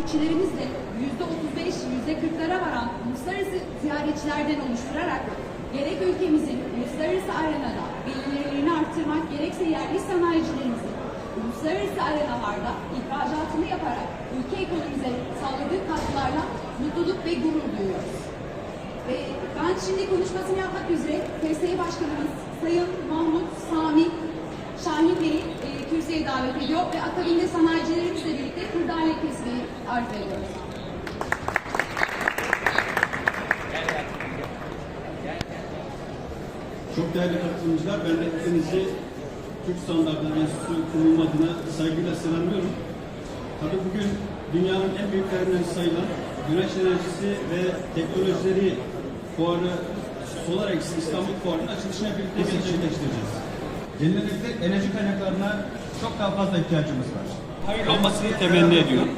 ziyaretçilerimiz de %35, %40'lara varan uluslararası ziyaretçilerden oluşturarak gerek ülkemizin uluslararası arenada bilinirliğini arttırmak gerekse yerli sanayicilerimizin uluslararası arenalarda ihracatını yaparak ülke ekonomimize sağladığı katkılarla mutluluk ve gurur duyuyoruz. Ve ben şimdi konuşmasını yapmak üzere TSE Başkanımız Sayın Mahmut Sami Şahin Bey'i e, kürsüye davet ediyor ve akabinde sanayicilerimizle birlikte kesmeyi arz ediyoruz. Çok değerli katılımcılar, ben de hepinizi Türk Standartları Enstitüsü kurulum adına saygıyla selamlıyorum. Tabii bugün dünyanın en büyüklerinden sayılan güneş enerjisi ve teknolojileri fuarı Solar X İstanbul Fuarı'nın açılışına birlikte gerçekleştireceğiz. Yenilenebilir enerji kaynaklarına çok daha fazla ihtiyacımız var. hayırlı olmasını temenni ediyorum.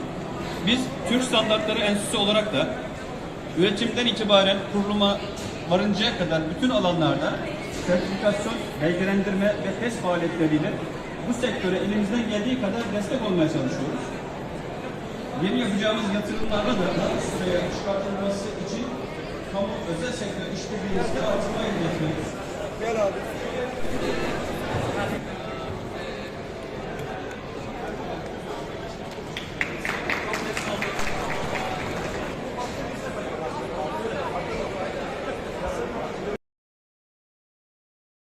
Biz Türk Standartları Enstitüsü olarak da üretimden itibaren kuruluma varıncaya kadar bütün alanlarda sertifikasyon, belgelendirme ve test faaliyetleriyle bu sektöre elimizden geldiği kadar destek olmaya çalışıyoruz. Yeni yapacağımız yatırımlarda da sıraya çıkartılması için kamu özel sektör işbirliğimizde artırma elde etmeliyiz.